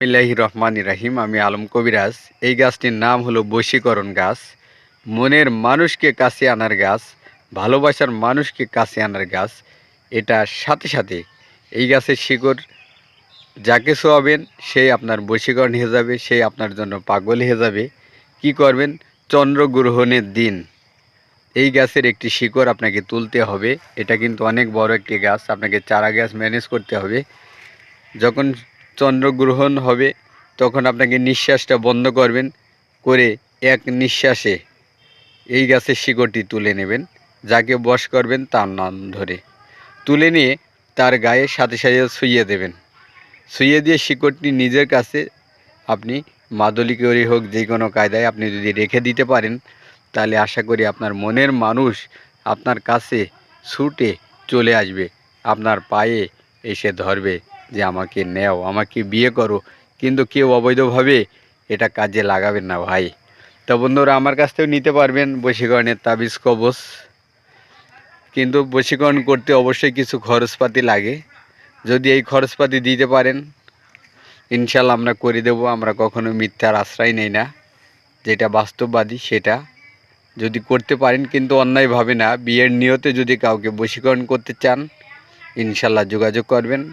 বিল্লাহি রহমান রাহিম, আমি আলম কবিরাজ। এই গাছটির নাম হলো বশীকরণ গাছ। মনের মানুষকে কাছে আনার গাছ, ভালোবাসার মানুষকে কাছে আনার গাছ এটার সাথে সাথে এই গাছের শিকড় যাকে শোয়াবেন, সেই আপনার বশীকরণ হয়ে যাবে, সেই আপনার জন্য পাগল হয়ে যাবে। কি করবেন? চন্দ্রগ্রহণের দিন। এই গাছের একটি শিকড় আপনাকে তুলতে হবে। এটা কিন্তু অনেক বড় একটি গাছ, আপনাকে চারা গাছ ম্যানেজ করতে হবে। যখন চন্দ্রগ্রহণ হবে, তখন আপনাকে নিঃশ্বাসটা বন্ধ করবেন, করে এক নিঃশ্বাসে এই গাছের শিকড়টি তুলে নেবেন, যাকে বশ করবেন তার নাম ধরে। তুলে নিয়ে তার গায়ে সাথে সাথে শুইয়ে দেবেন। শুইয়ে দিয়ে শিকড়টি নিজের কাছে আপনি মাদলি করে হোক, যে কোনো কায়দায় আপনি যদি রেখে দিতে পারেন, তাহলে আশা করি আপনার মনের মানুষ আপনার কাছে ছুটে চলে আসবে, আপনার পায়ে এসে ধরবে। যে আমাকে নেও, আমাকে বিয়ে করো। কিন্তু কেউ অবৈধভাবে এটা কাজে লাগাবেন না ভাই। তো বন্ধুরা, আমার কাছ থেকেও নিতে পারবেন বশীকরণের তাবিজ কবচ কিন্তু বশীকরণ করতে অবশ্যই কিছু খরচপাতি লাগে। যদি এই খরচপাতি দিতে পারেন, ইনশাল্লাহ আমরা করে দেব। আমরা কখনো মিথ্যার আশ্রয় নেই না। যেটা বাস্তববাদী, সেটা। যদি করতে পারেন, কিন্তু অন্যায়ভাবে না। বিয়ের নিয়তে যদি কাউকে বশীকরণ করতে চান, ইনশাল্লাহ যোগাযোগ করবেন।